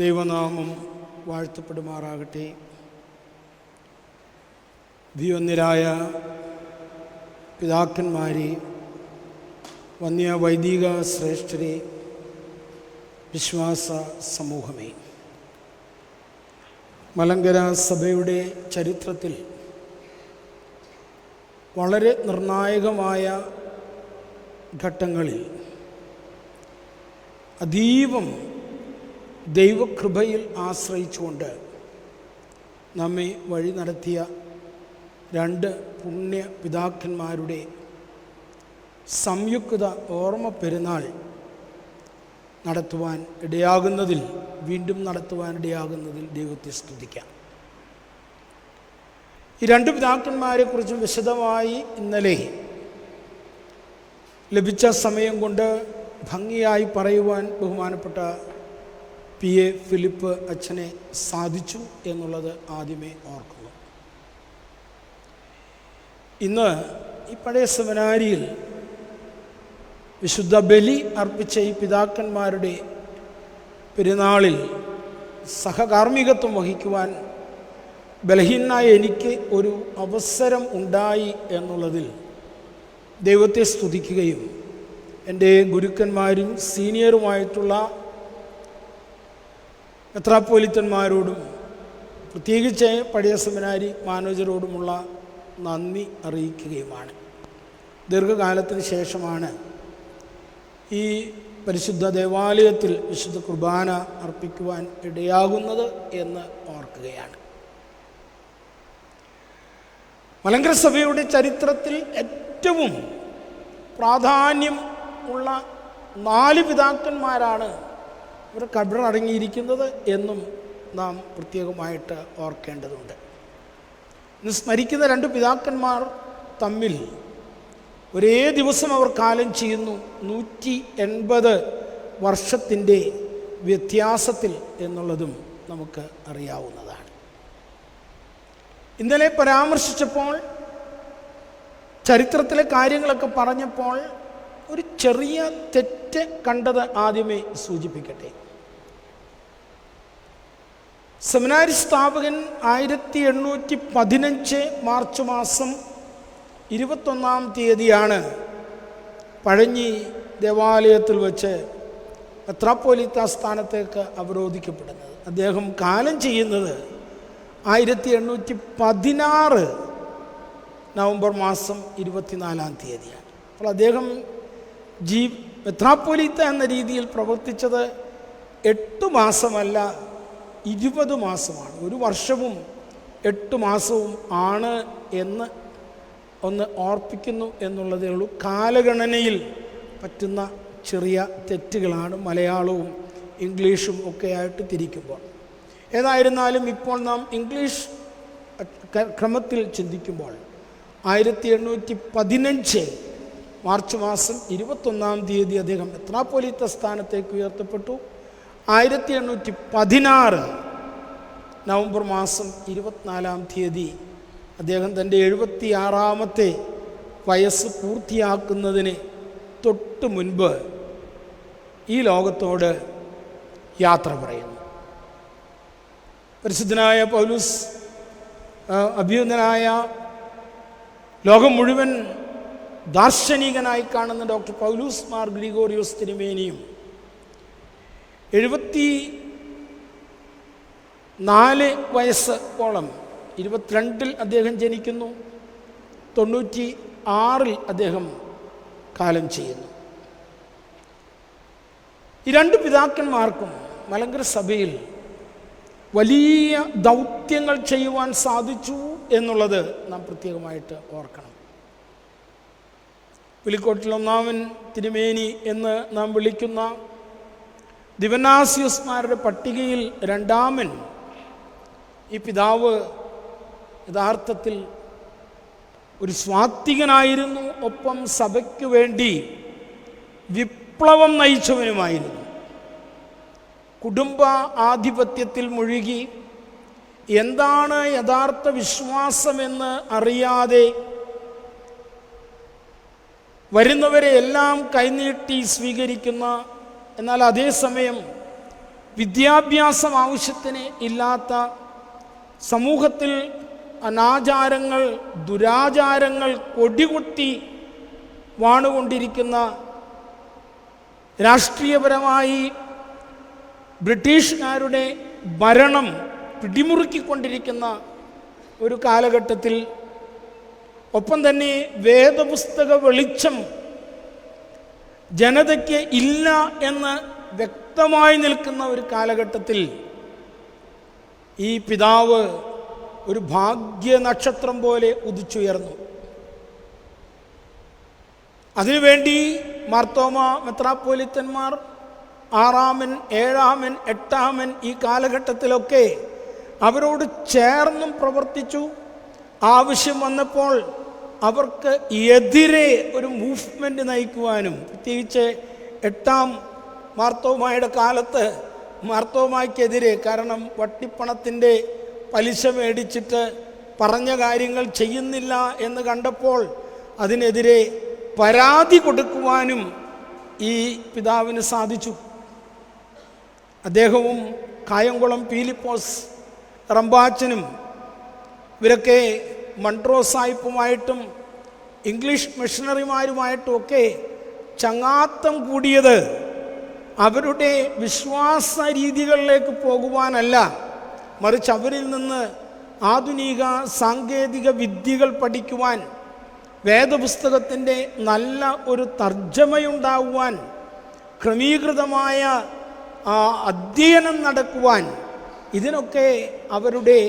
ദൈവനാമം വാഴ്ത്തപ്പെടുമാറാകട്ടെ. വിയൊന്നിരായ പിതാക്കന്മാരെ വന്യ വൈദിക ശ്രേഷ്ഠരെ വിശ്വാസ സമൂഹമേ. മലങ്കര സഭയുടെ ചരിത്രത്തിൽ വളരെ നിർണായകമായ ഘട്ടങ്ങളിൽ അതീവം ദൈവകൃപയിൽ ആശ്രയിച്ചുകൊണ്ട് നമ്മെ വഴി നടത്തിയ രണ്ട് പുണ്യ പിതാക്കന്മാരുടെ സംയുക്ത ഓർമ്മ പെരുന്നാൾ നടത്തുവാൻ ഇടയാകുന്നതിൽ വീണ്ടും നടത്തുവാൻ ഇടയാകുന്നതിൽ ദൈവത്തെ സ്തുതിക്കാം. ഈ രണ്ട് പിതാക്കന്മാരെക്കുറിച്ചും വിശദമായി ഇന്നലെ ലഭിച്ച സമയം കൊണ്ട് ഭംഗിയായി പറയുവാൻ ബഹുമാനപ്പെട്ട പി എ ഫിലിപ്പ് അച്ഛനെ സാധിച്ചു എന്നുള്ളത് ആദ്യമേ ഓർക്കുക. ഇന്ന് ഈ പഴയ സെമിനാരിയിൽ വിശുദ്ധ ബലി അർപ്പിച്ച ഈ പിതാക്കന്മാരുടെ പെരുന്നാളിൽ സഹകാർമ്മികത്വം വഹിക്കുവാൻ ബലഹീനായ എനിക്ക് ഒരു അവസരം ഉണ്ടായി എന്നുള്ളതിൽ ദൈവത്തെ സ്തുതിക്കുകയും എന്റെ ഗുരുക്കന്മാരും സീനിയറുമായിട്ടുള്ള മെത്രാപ്പോലിത്തന്മാരോടും പ്രത്യേകിച്ച് പഴയ സെമിനാരി മാനേജരോടുമുള്ള നന്ദി അറിയിക്കുകയുമാണ്. ദീർഘകാലത്തിന് ശേഷമാണ് ഈ പരിശുദ്ധ ദേവാലയത്തിൽ വിശുദ്ധ കുർബാന അർപ്പിക്കുവാൻ ഇടയാകുന്നത് എന്ന് ഓർക്കുകയാണ്. മലങ്കര സഭയുടെ ചരിത്രത്തിൽ ഏറ്റവും പ്രാധാന്യം ഉള്ള നാല് പിതാക്കന്മാരാണ് ഇവർ കബറടങ്ങിയിരിക്കുന്നത് എന്നും നാം പ്രത്യേകമായിട്ട് ഓർക്കേണ്ടതുണ്ട്. ഇന്ന് സ്മരിക്കുന്ന രണ്ട് പിതാക്കന്മാർ തമ്മിൽ ഒരേ ദിവസം അവർ കാലം ചെയ്യുന്നു. നൂറ്റി എൺപത് വർഷത്തിന്റെ വ്യത്യാസത്തിൽ എന്നുള്ളതും നമുക്ക് അറിയാവുന്നതാണ്. ഇന്നലെ പരാമർശിച്ചപ്പോൾ ചരിത്രത്തിലെ കാര്യങ്ങളൊക്കെ പറഞ്ഞപ്പോൾ ഒരു ചെറിയ തെറ്റ് കണ്ടത് ആദ്യമേ സൂചിപ്പിക്കട്ടെ. സെമിനാരി സ്ഥാപകൻ ആയിരത്തി എണ്ണൂറ്റി പതിനഞ്ച് മാർച്ച് മാസം ഇരുപത്തൊന്നാം തീയതിയാണ് പഴഞ്ഞി ദേവാലയത്തിൽ വച്ച് മെത്രാപ്പോലിത്ത സ്ഥാനത്തേക്ക് അവരോധിക്കപ്പെടുന്നത്. അദ്ദേഹം കാലം ചെയ്യുന്നത് ആയിരത്തി എണ്ണൂറ്റി പതിനാറ് നവംബർ മാസം ഇരുപത്തിനാലാം തീയതിയാണ്. അപ്പോൾ അദ്ദേഹം ജീ മെത്രാപ്പൊലീത്ത എന്ന രീതിയിൽ പ്രവർത്തിച്ചത് എട്ട് മാസമല്ല ഇരുപത് മാസമാണ്. ഒരു വർഷവും എട്ട് മാസവും ആണ് എന്ന് ഒന്ന് ഓർപ്പിക്കുന്നു എന്നുള്ളതേ ഉള്ളൂ. കാലഗണനയിൽ പറ്റുന്ന ചെറിയ തെറ്റുകളാണ് മലയാളവും ഇംഗ്ലീഷും ഒക്കെ ആയിട്ട് തിരിക്കുമ്പോൾ. ഏതായിരുന്നാലും ഇപ്പോൾ നാം ഇംഗ്ലീഷ് ക്രമത്തിൽ ചിന്തിക്കുമ്പോൾ ആയിരത്തി എണ്ണൂറ്റി പതിനഞ്ച് മാർച്ച് മാസം ഇരുപത്തൊന്നാം തീയതി അദ്ദേഹം എത്രാപ്പൊലീത്ത സ്ഥാനത്തേക്ക് ഉയർത്തപ്പെട്ടു. ആയിരത്തി എണ്ണൂറ്റി പതിനാറ് നവംബർ മാസം ഇരുപത്തിനാലാം തീയതി അദ്ദേഹം തന്റെ എഴുപത്തി ആറാമത്തെ വയസ്സ് പൂർത്തിയാക്കുന്നതിന് തൊട്ട് മുൻപ് ഈ ലോകത്തോട് യാത്ര പറയുന്നു. പരിശുദ്ധനായ പൗലൂസ് അഭ്യുന്നനായ ലോകം മുഴുവൻ ദാർശനികനായി കാണുന്ന ഡോക്ടർ പൗലൂസ് മാർ ഗ്രിഗോറിയോസ് തിരുമേനിയും എഴുപത്തി നാല് വയസ്സോളം ഇരുപത്തിരണ്ടിൽ അദ്ദേഹം ജനിക്കുന്നു. തൊണ്ണൂറ്റി ആറിൽ അദ്ദേഹം കാലം ചെയ്യുന്നു. ഈ രണ്ട് പിതാക്കന്മാർക്കും മലങ്കര സഭയിൽ വലിയ ദൗത്യങ്ങൾ ചെയ്യുവാൻ സാധിച്ചു എന്നുള്ളത് നാം പ്രത്യേകമായിട്ട് ഓർക്കണം. പുലിക്കോട്ടിൽ ഒന്നാമൻ തിരുമേനി എന്ന് നാം വിളിക്കുന്ന ദിവനാസിയസ്മാരുടെ പട്ടികയിൽ രണ്ടാമൻ ഈ പിതാവ് യഥാർത്ഥത്തിൽ ഒരു സ്വാത്വികനായിരുന്നു. ഒപ്പം സഭയ്ക്ക് വേണ്ടി വിപ്ലവം നയിച്ചവനുമായിരുന്നു. കുടുംബ ആധിപത്യത്തിൽ മുഴുകി എന്താണ് യഥാർത്ഥ വിശ്വാസമെന്ന് അറിയാതെ വരുന്നവരെ എല്ലാം കൈനീട്ടി സ്വീകരിക്കുന്ന എന്നാൽ അതേസമയം വിദ്യാഭ്യാസം ആവശ്യത്തിന് ഇല്ലാത്ത സമൂഹത്തിൽ അനാചാരങ്ങൾ ദുരാചാരങ്ങൾ കൊടികൊട്ടി വാണുകൊണ്ടിരിക്കുന്ന രാഷ്ട്രീയപരമായി ബ്രിട്ടീഷുകാരുടെ ഭരണം പിടിമുറുക്കിക്കൊണ്ടിരിക്കുന്ന ഒരു കാലഘട്ടത്തിൽ ഒപ്പം തന്നെ വേദപുസ്തക വെളിച്ചം ജനതയ്ക്ക് ഇല്ല എന്ന് വ്യക്തമായി നിൽക്കുന്ന ഒരു കാലഘട്ടത്തിൽ ഈ പിതാവ് ഒരു ഭാഗ്യ നക്ഷത്രം പോലെ ഉദിച്ചുയർന്നു. അതിനുവേണ്ടി മാർത്തോമ മെത്രാപ്പോലിത്തന്മാർ ആറാമൻ ഏഴാമൻ എട്ടാമൻ ഈ കാലഘട്ടത്തിലൊക്കെ അവരോട് ചേർന്നും പ്രവർത്തിച്ചു. ആവശ്യം വന്നപ്പോൾ അവർക്ക് എതിരെ ഒരു മൂവ്മെന്റ് നയിക്കുവാനും പ്രത്യേകിച്ച് എട്ടാം മാർത്തോമായുടെ കാലത്ത് മാർത്തോമായ്ക്കെതിരെ കാരണം വട്ടിപ്പണത്തിന്റെ പലിശ മേടിച്ചിട്ട് പറഞ്ഞ കാര്യങ്ങൾ ചെയ്യുന്നില്ല എന്ന് കണ്ടപ്പോൾ അതിനെതിരെ പരാതി കൊടുക്കുവാനും ഈ പിതാവിന് സാധിച്ചു. അദ്ദേഹവും കായംകുളം പീലിപ്പോസ് റംബാച്ചനും ഇവരൊക്കെ മൺട്രോ സാഹിബുമായിട്ടും ഇംഗ്ലീഷ് മിഷണറിമാരുമായിട്ടും ഒക്കെ ചങ്ങാത്തം കൂടിയത് അവരുടെ വിശ്വാസ രീതികളിലേക്ക് പോകുവാനല്ല മറിച്ച് അവരിൽ നിന്ന് ആധുനിക സാങ്കേതിക വിദ്യകൾ പഠിക്കുവാൻ വേദപുസ്തകത്തിന്റെ നല്ല ഒരു തർജമയുണ്ടാകുവാൻ ക്രമീകൃതമായ അധ്യയനം നടക്കുവാൻ ഇതിനൊക്കെ അവരുടെ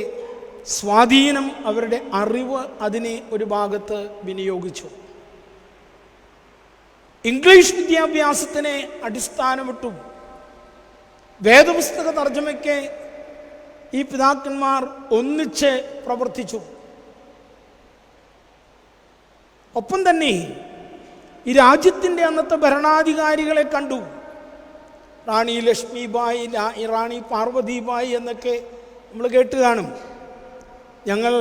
സ്വാധീനം അവരുടെ അറിവ് അതിനെ ഒരു ഭാഗത്ത് വിനിയോഗിച്ചു. ഇംഗ്ലീഷ് വിദ്യാഭ്യാസത്തിനെ അടിസ്ഥാനമിട്ടും വേദപുസ്തക തർജമയ്ക്ക് ഈ പിതാക്കന്മാർ ഒന്നിച്ച് പ്രവർത്തിച്ചു. ഒപ്പം തന്നെ ഈ രാജ്യത്തിന്റെ അന്നത്തെ ഭരണാധികാരികളെ കണ്ടു. റാണി ലക്ഷ്മിബായി റാണി പാർവതിബായി എന്നൊക്കെ നമ്മൾ കേട്ട് കാണും. ഞങ്ങൾ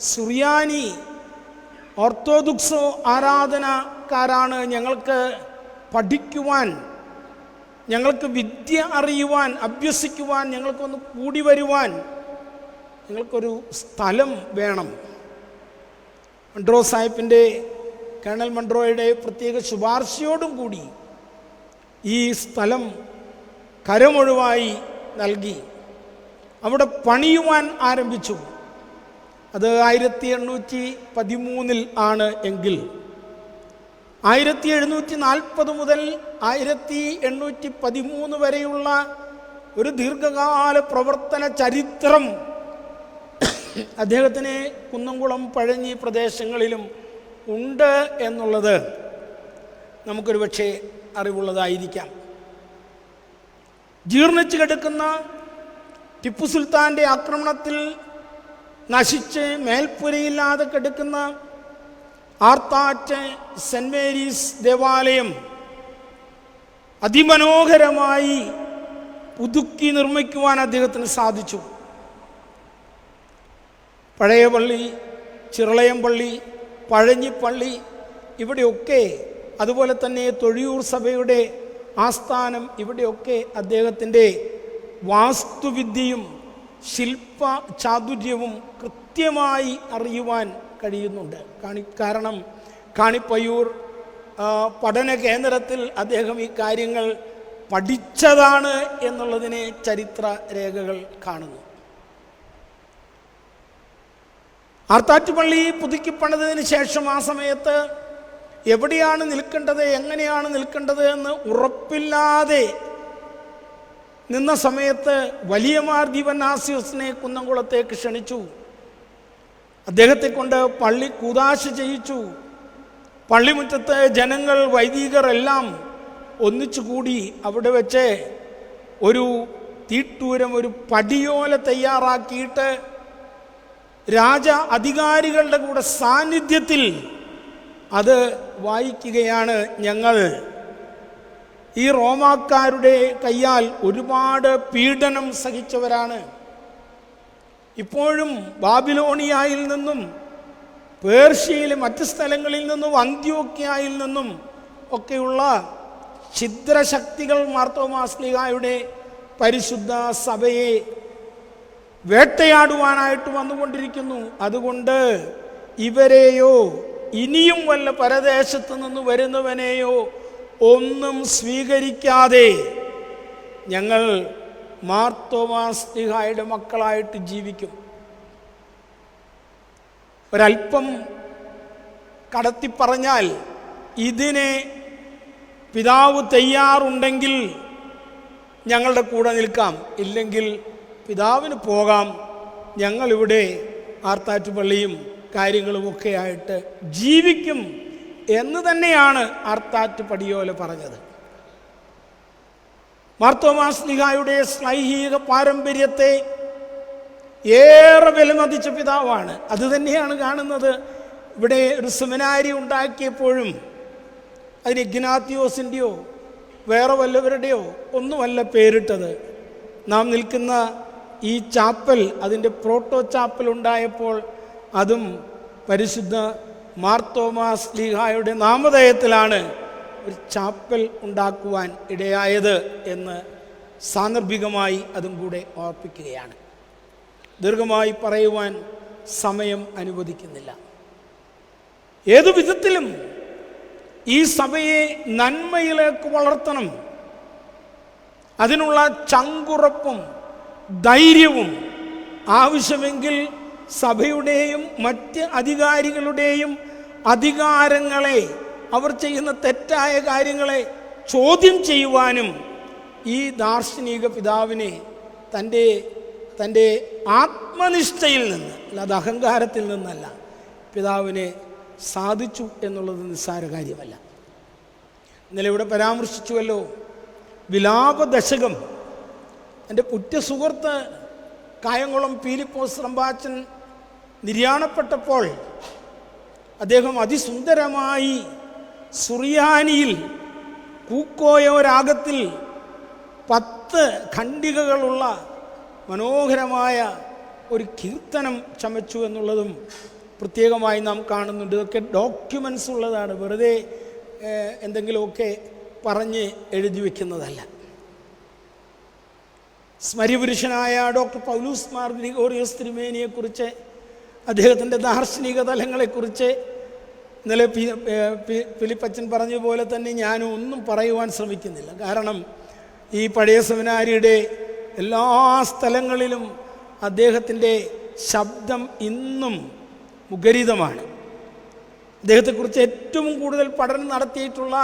സുറിയാനി ഓർത്തോദുക്സോ ആരാധനക്കാരാണ്. ഞങ്ങൾക്ക് പഠിക്കുവാൻ ഞങ്ങൾക്ക് വിദ്യ അറിയുവാൻ അഭ്യസിക്കുവാൻ ഞങ്ങൾക്കൊന്ന് കൂടി വരുവാൻ ഞങ്ങൾക്കൊരു സ്ഥലം വേണം. മൺട്രോ സാഹിബിന്റെ കേണൽ മൺട്രോയുടെ പ്രത്യേക ശുപാർശയോടും കൂടി ഈ സ്ഥലം കരമൊഴിവായി നൽകി. അവിടെ പണിയുവാൻ ആരംഭിച്ചു. അത് ആയിരത്തി എണ്ണൂറ്റി പതിമൂന്നിൽ ആണ് എങ്കിൽ ആയിരത്തി എഴുന്നൂറ്റി നാൽപ്പത് മുതൽ ആയിരത്തി എണ്ണൂറ്റി പതിമൂന്ന് വരെയുള്ള ഒരു ദീർഘകാല പ്രവർത്തന ചരിത്രം അദ്ദേഹത്തിന് കുന്നംകുളം പഴഞ്ഞി പ്രദേശങ്ങളിലും ഉണ്ട് എന്നുള്ളത് നമുക്കൊരു പക്ഷേ അറിവുള്ളതായിരിക്കാം. ജീർണിച്ചു കിടക്കുന്ന ടിപ്പു സുൽത്താന്റെ ആക്രമണത്തിൽ നശിച്ച് മേൽപ്പുരയില്ലാതെ കിടക്കുന്ന ആർത്താറ്റ് സെന്റ് മേരീസ് ദേവാലയം അതിമനോഹരമായി പുതുക്കി നിർമ്മിക്കുവാൻ അദ്ദേഹത്തിന് സാധിച്ചു. പഴയ പള്ളി ചിറളയം പള്ളി പഴഞ്ഞിപ്പള്ളി ഇവിടെയൊക്കെ അതുപോലെ തന്നെ തൊഴിയൂർ സഭയുടെ ആസ്ഥാനം ഇവിടെയൊക്കെ അദ്ദേഹത്തിന്റെ വാസ്തുവിദ്യയും ശില്പ ചാതുര്യവും കൃത്യമായി അറിയുവാൻ കഴിയുന്നുണ്ട്. കാണി കാരണം കാണിപ്പയ്യൂർ പഠന കേന്ദ്രത്തിൽ അദ്ദേഹം ഈ കാര്യങ്ങൾ പഠിച്ചതാണ് എന്നുള്ളതിനെ ചരിത്ര രേഖകൾ കാണുന്നു. ആർത്താറ്റുപള്ളി പുതുക്കിപ്പണിതതിന് ശേഷം ആ സമയത്ത് എവിടെയാണ് നിൽക്കേണ്ടത് എങ്ങനെയാണ് നിൽക്കേണ്ടത് എന്ന് ഉറപ്പില്ലാതെ നിന്ന സമയത്ത് വലിയമാർ ആസിയോസിനെ കുന്നംകുളത്തേക്ക് ക്ഷണിച്ചു. അദ്ദേഹത്തെ കൊണ്ട് പള്ളി കൂതാശ ചെയ്യിച്ചു. പള്ളിമുറ്റത്ത് ജനങ്ങൾ വൈദികർ എല്ലാം ഒന്നിച്ചു കൂടി അവിടെ വെച്ച് ഒരു തീട്ടൂരം ഒരു പടിയോല തയ്യാറാക്കിയിട്ട് രാജ അധികാരികളുടെ കൂടെ സാന്നിധ്യത്തിൽ അത് വായിക്കുകയാണ് ഞങ്ങൾ. ഈ റോമാക്കാരുടെ കയ്യാൽ ഒരുപാട് പീഡനം സഹിച്ചവരാണ്. ഇപ്പോഴും ബാബിലോണിയായിൽ നിന്നും പേർഷ്യയിലെ മറ്റ് സ്ഥലങ്ങളിൽ നിന്നും അന്ത്യോക്യായിൽ നിന്നും ഒക്കെയുള്ള ഛിദ്രശക്തികൾ മാർത്തോമാസ്ലിഹായുടെ പരിശുദ്ധ സഭയെ വേട്ടയാടുവാനായിട്ട് വന്നുകൊണ്ടിരിക്കുന്നു. അതുകൊണ്ട് ഇവരെയോ ഇനിയും വല്ല പരദേശത്ത് നിന്ന് വരുന്നവനെയോ ഒന്നും സ്വീകരിക്കാതെ ഞങ്ങൾ മാർത്തോമാസ്തിഹായുടെ മക്കളായിട്ട് ജീവിക്കും. ഒരല്പം കടത്തി പറഞ്ഞാൽ ഇതിനെ പിതാവ് തയ്യാറുണ്ടെങ്കിൽ ഞങ്ങളുടെ കൂടെ നിൽക്കാം. ഇല്ലെങ്കിൽ പിതാവിന് പോകാം. ഞങ്ങളിവിടെ ആർത്താറ്റുപള്ളിയും കാര്യങ്ങളുമൊക്കെ ആയിട്ട് ജീവിക്കും. എന്ന് തന്നെയാണ് അർത്താറ്റ് പടിയോല പറഞ്ഞത്. മാർത്തോമാസ്ലിഹായുടെ സ്നൈഹിക പാരമ്പര്യത്തെ ഏറെ വിലമതിച്ച പിതാവാണ്. അത് തന്നെയാണ് കാണുന്നത്. ഇവിടെ ഒരു സെമിനാരി ഉണ്ടാക്കിയപ്പോഴും അതിന് ഇഗ്നാത്തിയോസിന്റെയോ വേറെ വല്ലവരുടെയോ ഒന്നുമല്ല പേരിട്ടത്. നാം നിൽക്കുന്ന ഈ ചാപ്പൽ അതിന്റെ പ്രോട്ടോ ചാപ്പൽ ഉണ്ടായപ്പോൾ അതും പരിശുദ്ധ മാർത്തോമാസ് ലീഹായുടെ നാമധേയത്തിലാണ് ഒരു ചാപ്പൽ ഉണ്ടാക്കുവാൻ ഇടയായത് എന്ന് സാന്ദർഭികമായി അതും കൂടെ ഓർപ്പിക്കുകയാണ്. ദീർഘമായി പറയുവാൻ സമയം അനുവദിക്കുന്നില്ല. ഏതു വിധത്തിലും ഈ സഭയെ നന്മയിലേക്ക് വളർത്തണം. അതിനുള്ള ചങ്കുറപ്പും ധൈര്യവും ആവശ്യമെങ്കിൽ സഭയുടെയും മറ്റ് അധികാരികളുടെയും അധികാരങ്ങളെ അവർ ചെയ്യുന്ന തെറ്റായ കാര്യങ്ങളെ ചോദ്യം ചെയ്യുവാനും ഈ ദാർശനിക പിതാവിനെ തന്റെ തന്റെ ആത്മനിഷ്ഠയിൽ നിന്ന് അല്ലാതെ അഹങ്കാരത്തിൽ നിന്നല്ല പിതാവിനെ സാധിച്ചു എന്നുള്ളത് നിസ്സാര കാര്യമല്ല. ഇന്നലെ ഇവിടെ പരാമർശിച്ചുവല്ലോ വിലാപദശകം. എന്റെ പുറ്റ സുഹൃത്ത് കായംകുളം പീലിപ്പോസ് റമ്പാച്ചൻ നിര്യാണപ്പെട്ടപ്പോൾ അദ്ദേഹം അതിസുന്ദരമായി സുറിയാനിയിൽ കൂക്കോയ രാഗത്തിൽ പത്ത് ഖണ്ഡികകളുള്ള മനോഹരമായ ഒരു കീർത്തനം ചമച്ചു എന്നുള്ളതും പ്രത്യേകമായി നാം കാണുന്നുണ്ട്. ഇതൊക്കെ ഡോക്യുമെൻസ് ഉള്ളതാണ്. വെറുതെ എന്തെങ്കിലുമൊക്കെ പറഞ്ഞ് എഴുതി വയ്ക്കുന്നതല്ല സ്മരിപുരുഷനായ ഡോക്ടർ പൗലൂസ് മാർ ഗ്രിഗോറിയസ് തിരുമേനിയെക്കുറിച്ച് അദ്ദേഹത്തിന്റെ ദാർശനിക തലങ്ങളെക്കുറിച്ച് ഇന്നലെ ഫിലിപ്പച്ചൻ പറഞ്ഞ പോലെ തന്നെ ഞാനും ഒന്നും പറയുവാൻ ശ്രമിക്കുന്നില്ല. കാരണം ഈ പഴയ സെമിനാരിയുടെ എല്ലാ സ്ഥലങ്ങളിലും അദ്ദേഹത്തിന്റെ ശബ്ദം ഇന്നും മുഖരിതമാണ്. അദ്ദേഹത്തെക്കുറിച്ച് ഏറ്റവും കൂടുതൽ പഠനം നടത്തിയിട്ടുള്ള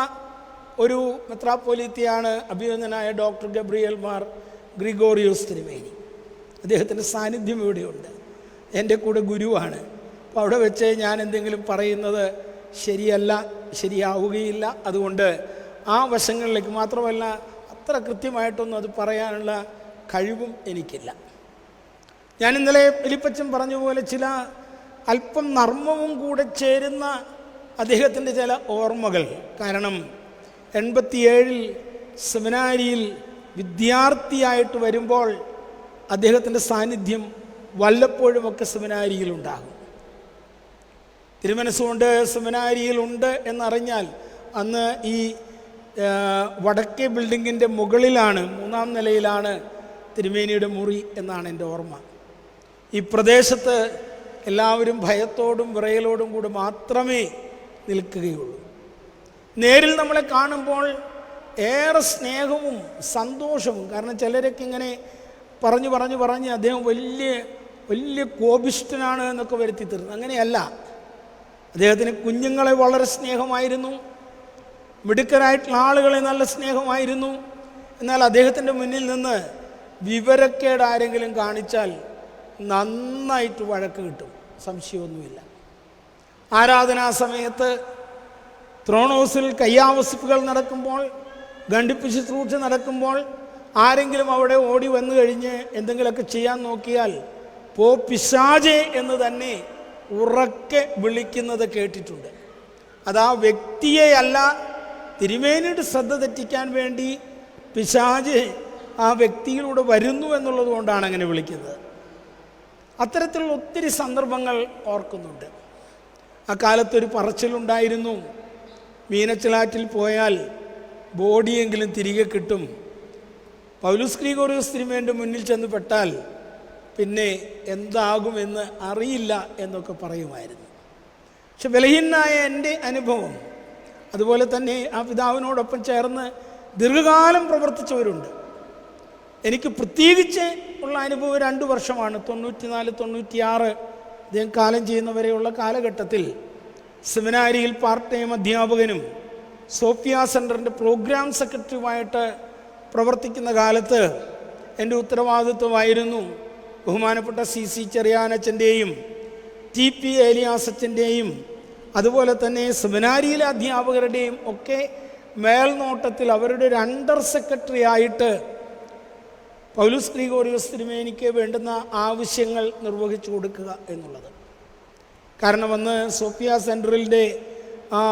ഒരു മെത്രാപ്പോലിത്തിയാണ് അഭിനന്ദനായ ഡോക്ടർ ഗബ്രിയൽ മാർ ഗ്രിഗോറിയോസ് തിരുമേനി. അദ്ദേഹത്തിന്റെ സാന്നിധ്യം ഇവിടെയുണ്ട്. എന്റെ കൂടെ ഗുരുവാണ്. അപ്പോൾ അവിടെ വെച്ച് ഞാൻ എന്തെങ്കിലും പറയുന്നത് ശരിയല്ല ശരിയാവുകയില്ല. അതുകൊണ്ട് ആ വശങ്ങളിലേക്ക് മാത്രമല്ല അത്ര കൃത്യമായിട്ടൊന്നും അത് പറയാനുള്ള കഴിവും എനിക്കില്ല. ഞാൻ ഇന്നലെ എലിപ്പച്ചൻ പറഞ്ഞ പോലെ ചില അല്പം നർമ്മവും കൂടെ ചേരുന്ന അദ്ദേഹത്തിന്റെ ചില ഓർമ്മകൾ. കാരണം എൺപത്തിയേഴിൽ സെമിനാരിയിൽ വിദ്യാർത്ഥിയായിട്ട് വരുമ്പോൾ അദ്ദേഹത്തിന്റെ സാന്നിധ്യം വല്ലപ്പോഴുമൊക്കെ സെമിനാരിയിൽ ഉണ്ടാകും തിരുമനസ്സുകൊണ്ട് സെമിനാരിയിലുണ്ട് എന്നറിഞ്ഞാൽ അന്ന് ഈ വടക്കേ ബിൽഡിങ്ങിന്റെ മുകളിലാണ് മൂന്നാം നിലയിലാണ് തിരുമേനിയുടെ മുറി എന്നാണ് എന്റെ ഓർമ്മ. ഈ പ്രദേശത്ത് എല്ലാവരും ഭയത്തോടും വിറയലോടും കൂടി മാത്രമേ നിൽക്കുകയുള്ളൂ. നേരിൽ നമ്മളെ കാണുമ്പോൾ ഏറെ സ്നേഹവും സന്തോഷവും കാരണം ചിലരൊക്കെ ഇങ്ങനെ പറഞ്ഞു പറഞ്ഞു പറഞ്ഞ് അദ്ദേഹം വലിയ വലിയ കോപിഷ്ടനാണ് എന്നൊക്കെ വരുത്തി തീർന്നു. അങ്ങനെയല്ല. അദ്ദേഹത്തിന് കുഞ്ഞുങ്ങളെ വളരെ സ്നേഹമായിരുന്നു. മിടുക്കരായിട്ടുള്ള ആളുകളെ നല്ല സ്നേഹമായിരുന്നു. എന്നാൽ അദ്ദേഹത്തിന്റെ മുന്നിൽ നിന്ന് വിവരക്കേട് ആരെങ്കിലും കാണിച്ചാൽ നന്നായിട്ട് വഴക്ക് കിട്ടും. സംശയമൊന്നുമില്ല. ആരാധനാ സമയത്ത് ത്രോണോസിൽ കയ്യാവസിപ്പുകൾ നടക്കുമ്പോൾ ഖണ്ഡിപ്പ് ശുശ്രൂഷ നടക്കുമ്പോൾ ആരെങ്കിലും അവിടെ ഓടി വന്നു കഴിഞ്ഞ് എന്തെങ്കിലുമൊക്കെ ചെയ്യാൻ നോക്കിയാൽ പോ പിശാജെ എന്ന് തന്നെ ഉറക്കെ വിളിക്കുന്നത് കേട്ടിട്ടുണ്ട്. അത് ആ വ്യക്തിയെയല്ല തിരുമേനിയുടെ ശ്രദ്ധ തെറ്റിക്കാൻ വേണ്ടി പിശാജ് ആ വ്യക്തിയിലൂടെ വരുന്നു എന്നുള്ളത് കൊണ്ടാണ് അങ്ങനെ വിളിക്കുന്നത്. അത്തരത്തിലുള്ള ഒത്തിരി സന്ദർഭങ്ങൾ ഓർക്കുന്നുണ്ട്. ആ കാലത്തൊരു പറച്ചിലുണ്ടായിരുന്നു. മീനച്ചിലാറ്റിൽ പോയാൽ ബോഡിയെങ്കിലും തിരികെ കിട്ടും. പൗലുസ് ഗ്രീഗോറിയോസ് തിരുമേന്റെ മുന്നിൽ ചെന്ന് പെട്ടാൽ പിന്നെ എന്താകുമെന്ന് അറിയില്ല എന്നൊക്കെ പറയുമായിരുന്നു. പക്ഷെ ബലഹീനായ എന്റെ അനുഭവം അതുപോലെ തന്നെ ആ പിതാവിനോടൊപ്പം ചേർന്ന് ദീർഘകാലം പ്രവർത്തിച്ചവരുണ്ട്. എനിക്ക് പ്രത്യേകിച്ച് ഉള്ള അനുഭവം രണ്ട് വർഷമാണ്. തൊണ്ണൂറ്റിനാല് തൊണ്ണൂറ്റിയാറ് അദ്ദേഹം കാലം ചെയ്യുന്നവരെയുള്ള കാലഘട്ടത്തിൽ സെമിനാരിയിൽ പാർട്ട് ടൈം അധ്യാപകനും സോഫിയ സെന്ററിന്റെ പ്രോഗ്രാം സെക്രട്ടറിയുമായിട്ട് പ്രവർത്തിക്കുന്ന കാലത്ത് എന്റെ ഉത്തരവാദിത്വമായിരുന്നു ബഹുമാനപ്പെട്ട സി സി ചെറിയാനച്ചന്റെയും ടി പി ഏലിയാസച്ചന്റെയും അതുപോലെ തന്നെ സെമിനാരിയിലെ അധ്യാപകരുടെയും ഒക്കെ മേൽനോട്ടത്തിൽ അവരുടെ ഒരു അണ്ടർ സെക്രട്ടറി ആയിട്ട് പൗലുസ് ഗ്രിഗോറിയോസ് തിരുമേനിക്ക് വേണ്ടുന്ന ആവശ്യങ്ങൾ നിർവഹിച്ചു കൊടുക്കുക എന്നുള്ളത്. കാരണം അന്ന് സോഫിയ സെൻട്രലിന്റെ ആ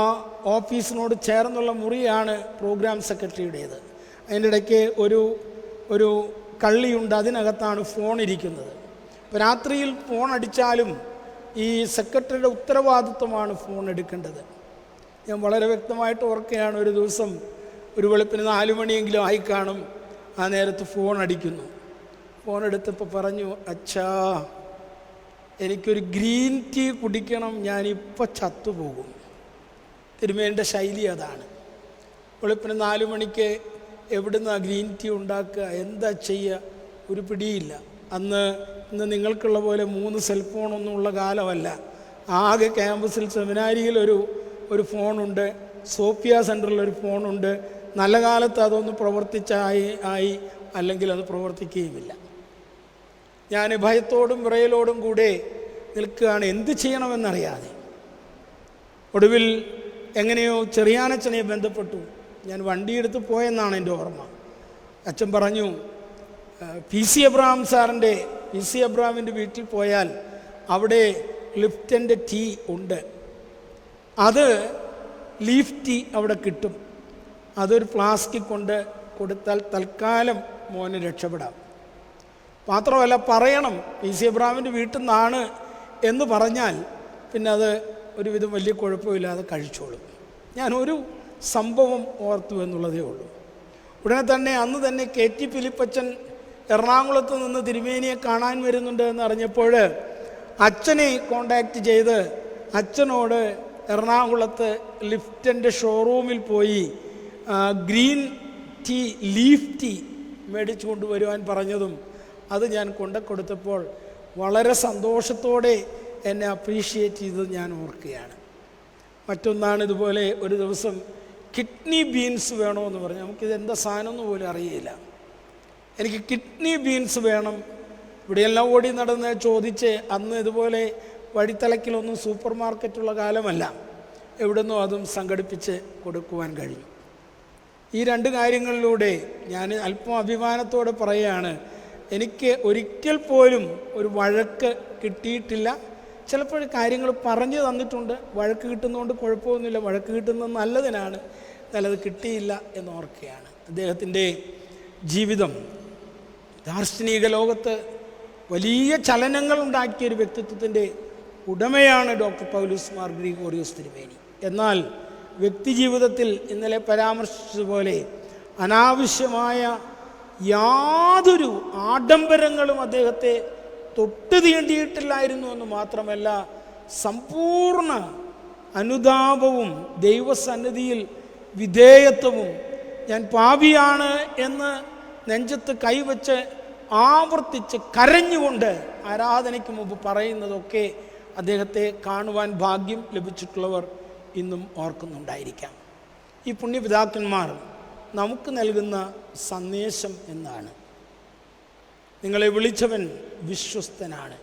ഓഫീസിനോട് ചേർന്നുള്ള മുറിയാണ് പ്രോഗ്രാം സെക്രട്ടറിയുടേത്. അതിന്റെ ഇടയ്ക്ക് ഒരു ഒരു കള്ളിയുണ്ട് അതിനകത്താണ് ഫോൺ ഇരിക്കുന്നത്. ഇപ്പോൾ രാത്രിയിൽ ഫോൺ അടിച്ചാലും ഈ സെക്രട്ടറിയുടെ ഉത്തരവാദിത്വമാണ് ഫോൺ എടുക്കേണ്ടത്. ഞാൻ വളരെ വ്യക്തമായിട്ട് ഓർക്കുകയാണ് ഒരു ദിവസം ഒരു വെളുപ്പിന് നാല് മണിയെങ്കിലും ആയി കാണും ആ നേരത്ത് ഫോൺ അടിക്കുന്നു. ഫോൺ എടുത്തപ്പോൾ പറഞ്ഞു അച്ഛാ എനിക്കൊരു ഗ്രീൻ ടീ കുടിക്കണം ഞാനിപ്പോൾ ചത്തുപോകും. തിരുമേന്റെ ശൈലി അതാണ്. വെളുപ്പിന് നാല് മണിക്ക് എവിടുന്ന് ഗ്രീൻ ടീ ഉണ്ടാക്കുക എന്താ ചെയ്യുക ഒരു പിടിയില്ല. അന്ന് ഇന്ന് നിങ്ങൾക്കുള്ള പോലെ മൂന്ന് സെൽഫോണൊന്നും ഉള്ള കാലമല്ല. ആകെ ക്യാമ്പസിൽ സെമിനാരിയിൽ ഒരു ഫോണുണ്ട് സോഫിയ സെന്ററിൽ ഒരു ഫോണുണ്ട്. നല്ല കാലത്ത് അതൊന്ന് പ്രവർത്തിച്ചായി ആയി അല്ലെങ്കിൽ അത് പ്രവർത്തിക്കുകയുമില്ല. ഞാൻ ഭയത്തോടും വിറയലോടും കൂടെ നിൽക്കുകയാണ്. എന്ത് ചെയ്യണമെന്നറിയാതെ. ഒടുവിൽ എങ്ങനെയോ ചെറിയാനച്ഛനെ ബന്ധപ്പെട്ടു. ഞാൻ വണ്ടിയെടുത്ത് പോയെന്നാണ് എന്റെ ഓർമ്മ. അച്ഛൻ പറഞ്ഞു പി. സി. അബ്രഹാം സാറിന്റെ പി. സി. അബ്രഹാമിന്റെ വീട്ടിൽ പോയാൽ അവിടെ ലിഫ്റ്റന്റെ ടീ ഉണ്ട്. അത് ലീഫ് ടീ അവിടെ കിട്ടും. അതൊരു ഫ്ലാസ്കിൽ കൊണ്ട് കൊടുത്താൽ തൽക്കാലം മോന് രക്ഷപ്പെടാം. മാത്രമല്ല പറയണം പി. സി. അബ്രഹാമിന്റെ വീട്ടിൽ നിന്നാണ് എന്ന് പറഞ്ഞാൽ പിന്നെ അത് ഒരുവിധം വലിയ കുഴപ്പമില്ലാതെ കഴിച്ചോളും. ഞാനൊരു സംഭവം ഓർത്തു എന്നുള്ളതേ ഉള്ളൂ. ഉടനെ തന്നെ അന്ന് തന്നെ കെ ടി ഫിലിപ്പച്ചൻ എറണാകുളത്ത് നിന്ന് തിരുമേനിയെ കാണാൻ വരുന്നുണ്ട് എന്ന് അറിഞ്ഞപ്പോൾ അച്ഛനെ കോണ്ടാക്ട് ചെയ്ത് അച്ഛനോട് എറണാകുളത്ത് ലിഫ്റ്റന്റെ ഷോറൂമിൽ പോയി ഗ്രീൻ ടീ ലീഫ് ടീ മേടിച്ചു കൊണ്ടുവരുവാൻ പറഞ്ഞതും അത് ഞാൻ കൊണ്ടക്കൊടുത്തപ്പോൾ വളരെ സന്തോഷത്തോടെ എന്നെ അപ്രീഷിയേറ്റ് ചെയ്തത് ഞാൻ ഓർക്കുകയാണ്. മറ്റൊന്നാണ് ഇതുപോലെ ഒരു ദിവസം കിഡ്നി ബീൻസ് വേണമെന്ന് പറഞ്ഞു. നമുക്കിത് എന്താ സാധനമെന്ന് പോലും അറിയില്ല. എനിക്ക് കിഡ്നി ബീൻസ് വേണം. ഇവിടെയെല്ലാം ഓടി നടന്ന് ചോദിച്ച് അന്ന് ഇതുപോലെ വഴിത്തലക്കിലൊന്നും സൂപ്പർ മാർക്കറ്റുള്ള കാലമല്ല. എവിടുന്നോ അതും സംഘടിപ്പിച്ച് കൊടുക്കുവാൻ കഴിഞ്ഞു. ഈ രണ്ട് കാര്യങ്ങളിലൂടെ ഞാൻ അല്പം അഭിമാനത്തോടെ പറയുകയാണ്. എനിക്ക് ഒരിക്കൽ പോലും ഒരു വഴക്ക് കിട്ടിയിട്ടില്ല. ചിലപ്പോൾ കാര്യങ്ങൾ പറഞ്ഞു തന്നിട്ടുണ്ട്. വഴക്ക് കിട്ടുന്നതുകൊണ്ട് കുഴപ്പമൊന്നുമില്ല. വഴക്ക് കിട്ടുന്നത് നല്ലതിനാണ്. നല്ലത് കിട്ടിയില്ല എന്ന് ഓർക്കുകയാണ്. അദ്ദേഹത്തിന്റെ ജീവിതം ദാർശനിക ലോകത്ത് വലിയ ചലനങ്ങൾ ഉണ്ടാക്കിയ ഒരു വ്യക്തിത്വത്തിന്റെ ഉടമയാണ് ഡോക്ടർ പൗലൂസ് മാർ ഗ്രിഗോറിയോസ് തിരുമേനി. എന്നാൽ വ്യക്തിജീവിതത്തിൽ ഇന്നലെ പരാമർശിച്ചതുപോലെ അനാവശ്യമായ യാതൊരു ആഡംബരങ്ങളും അദ്ദേഹത്തെ തൊട്ട് തീണ്ടിയിട്ടില്ലായിരുന്നു എന്ന് മാത്രമല്ല സമ്പൂർണ അനുതാപവും ദൈവസന്നിധിയിൽ വിധേയത്വവും ഞാൻ പാപിയാണ് എന്ന് നെഞ്ചത്ത് കൈവച്ച് ആവർത്തിച്ച് കരഞ്ഞുകൊണ്ട് ആരാധനയ്ക്ക് മുമ്പ് പറയുന്നതൊക്കെ അദ്ദേഹത്തെ കാണുവാൻ ഭാഗ്യം ലഭിച്ചിട്ടുള്ളവർ ഇന്നും ഓർക്കുന്നുണ്ടായിരിക്കാം. ഈ പുണ്യപിതാക്കന്മാർ നമുക്ക് നൽകുന്ന സന്ദേശം എന്നാണ് നിങ്ങളെ വിളിച്ചവൻ വിശ്വസ്തനാണ്.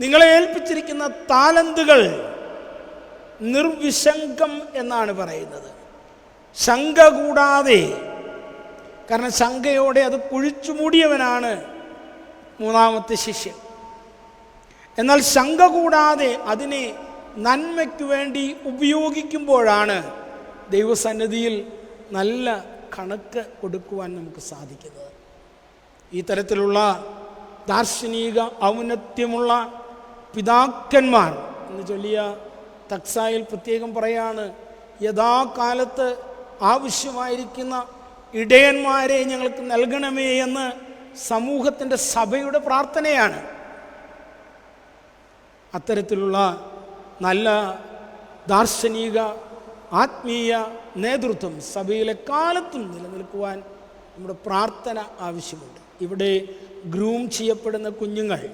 നിങ്ങളെ ഏൽപ്പിച്ചിരിക്കുന്ന താലന്തുകൾ നിർവിശങ്കം എന്നാണ് പറയുന്നത്. ശങ്ക കൂടാതെ കാരണം ശങ്കയോടെ അത് കുഴിച്ചു മൂടിയവനാണ് മൂന്നാമത്തെ ശിഷ്യൻ. എന്നാൽ ശങ്ക കൂടാതെ അതിനെ നന്മയ്ക്ക് വേണ്ടി ഉപയോഗിക്കുമ്പോഴാണ് ദൈവസന്നിധിയിൽ നല്ല കണക്ക് കൊടുക്കുവാൻ നമുക്ക് സാധിക്കുന്നത്. ഈ തരത്തിലുള്ള ദാർശനിക ഔന്നത്യമുള്ള പിതാക്കന്മാർ എന്ന് ചൊല്ലിയ തക്സായിൽ പ്രത്യേകം പറയാണ് യഥാകാലത്ത് ആവശ്യമായിരിക്കുന്ന ഇടയന്മാരെ ഞങ്ങൾക്ക് നൽകണമേ എന്ന് സമൂഹത്തിന്റെ സഭയുടെ പ്രാർത്ഥനയാണ്. അത്തരത്തിലുള്ള നല്ല ദാർശനിക ആത്മീയ നേതൃത്വം സഭയിലെ കാലത്തും നിലനിൽക്കുവാൻ നമ്മുടെ പ്രാർത്ഥന ആവശ്യമുണ്ട്. ഇവിടെ ഗ്രൂം ചെയ്യപ്പെടുന്ന കുഞ്ഞുങ്ങൾ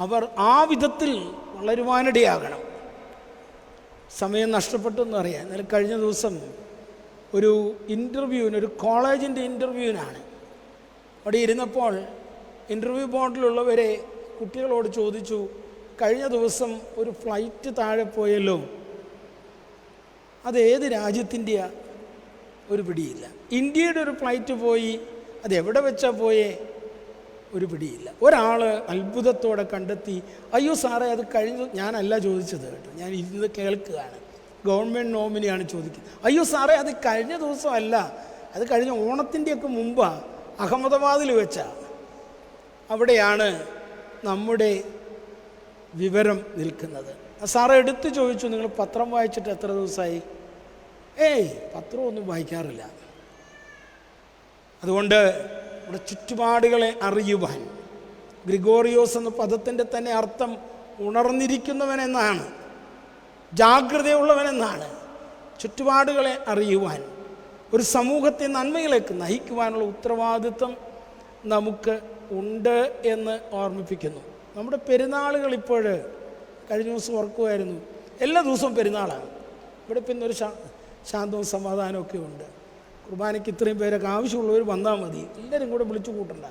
അവർ ആ വിധത്തിൽ വളരുവാനിടയാകണം. സമയം നഷ്ടപ്പെട്ടു എന്നറിയാം എന്നാലും കഴിഞ്ഞ ദിവസം ഒരു ഇന്റർവ്യൂവിന് ഒരു കോളേജിന്റെ ഇന്റർവ്യൂവിനാണ് അവിടെ ഇരുന്നപ്പോൾ ഇന്റർവ്യൂ ബോർഡിലുള്ളവരെ കുട്ടികളോട് ചോദിച്ചു കഴിഞ്ഞ ദിവസം ഒരു ഫ്ലൈറ്റ് താഴെ പോയല്ലോ. അത് ഏത് രാജ്യത്തിന്റെയാ ഒരു പിടിയില്ല. ഇന്ത്യയുടെ ഒരു ഫ്ലൈറ്റ് പോയി അത് വെച്ചാൽ വെച്ചാ പോയേ? ഒരു പിടിയില്ല. ഒരാൾ അത്ഭുതത്തോടെ കണ്ടെത്തി അയ്യോ സാറേ അത് കഴിഞ്ഞ. ഞാനല്ല ചോദിച്ചത് കേട്ടോ. ഞാൻ ഇരുന്ന് കേൾക്കുകയാണ്. ഗവൺമെന്റ് നോമിനിയാണ് ചോദിക്കുന്നത്. അയ്യോ സാറേ അത് കഴിഞ്ഞ ദിവസമല്ല. അത് കഴിഞ്ഞ ഓണത്തിന്റെയൊക്കെ മുമ്പാണ് അഹമ്മദാബാദിൽ വെച്ചാ. അവിടെയാണ് നമ്മുടെ വിവരം നിൽക്കുന്നത്. സാറ് എടുത്തു ചോദിച്ചു നിങ്ങൾ പത്രം വായിച്ചിട്ട് എത്ര ദിവസമായി? ഏയ് പത്രമൊന്നും വായിക്കാറില്ല. അതുകൊണ്ട് നമ്മുടെ ചുറ്റുപാടുകളെ അറിയുവാൻ ഗ്രിഗോറിയോസ് എന്ന പദത്തിന്റെ തന്നെ അർത്ഥം ഉണർന്നിരിക്കുന്നവനെന്നാണ് ജാഗ്രതയുള്ളവനെന്നാണ് ചുറ്റുപാടുകളെ അറിയുവാൻ ഒരു സമൂഹത്തെ നന്മയിലേക്ക് നയിക്കുവാനുള്ള ഉത്തരവാദിത്വം നമുക്ക് ഉണ്ട് എന്ന് ഓർമ്മിപ്പിക്കുന്നു. നമ്മുടെ പെരുന്നാളുകൾ ഇപ്പോൾ കഴിഞ്ഞ ദിവസം ഓർക്കുമായിരുന്നു എല്ലാ ദിവസവും പെരുന്നാളാണ്. ഇവിടെ പിന്നെ ഒരു ശാന്തവും സമാധാനമൊക്കെ ഉണ്ട്. കുർബാനയ്ക്ക് ഇത്രയും പേരൊക്കെ ആവശ്യമുള്ളവർ വന്നാൽ മതി. എല്ലാവരും കൂടെ വിളിച്ചു കൂട്ടണ്ട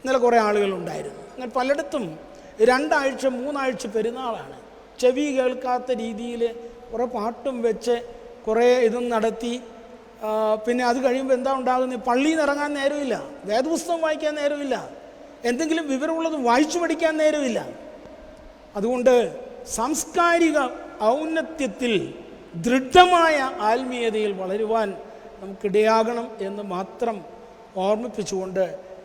ഇന്നലെ കുറേ ആളുകളുണ്ടായിരുന്നു. അങ്ങനെ പലയിടത്തും രണ്ടാഴ്ച മൂന്നാഴ്ച പെരുന്നാളാണ്. ചെവി കേൾക്കാത്ത രീതിയിൽ കുറേ പാട്ടും വെച്ച് കുറേ ഇതും നടത്തി. പിന്നെ അത് കഴിയുമ്പോൾ എന്താ ഉണ്ടാകുന്നത്? പള്ളിയിൽ നിന്ന് ഇറങ്ങാൻ നേരമില്ല. വേദപുസ്തകം വായിക്കാൻ നേരമില്ല. എന്തെങ്കിലും വിവരമുള്ളത് വായിച്ചു പഠിക്കാൻ നേരമില്ല. അതുകൊണ്ട് സാംസ്കാരിക ഔന്നത്യത്തിൽ ദൃഢമായ ആത്മീയതയിൽ വളരുവാൻ നമുക്കിടയാകണം എന്ന് മാത്രം ഓർമ്മിപ്പിച്ചുകൊണ്ട്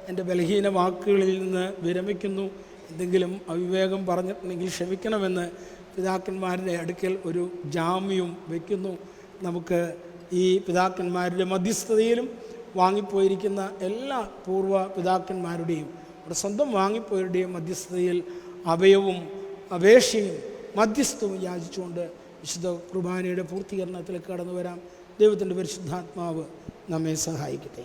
എന്റെ ബലഹീന വാക്കുകളിൽ നിന്ന് വിരമിക്കുന്നു. എന്തെങ്കിലും അവിവേകം പറഞ്ഞിട്ടുണ്ടെങ്കിൽ ക്ഷമിക്കണമെന്ന് പിതാക്കന്മാരുടെ അടുക്കൽ ഒരു ജാമ്യവും വയ്ക്കുന്നു നമുക്ക് ഈ പിതാക്കന്മാരുടെ മധ്യസ്ഥതയിലും വാങ്ങിപ്പോയിരിക്കുന്ന എല്ലാ പൂർവ പിതാക്കന്മാരുടെയും നമ്മുടെ സ്വന്തം വാങ്ങിപ്പോയവരുടെയും മധ്യസ്ഥതയിൽ അഭയവും അപേക്ഷയും മധ്യസ്ഥവും യാചിച്ചുകൊണ്ട് വിശുദ്ധ കുർബാനയുടെ പൂർത്തീകരണത്തിലേക്ക് കടന്നു വരാം. ദൈവത്തിന്റെ പരിശുദ്ധാത്മാവ് നമ്മെ സഹായിക്കട്ടെ.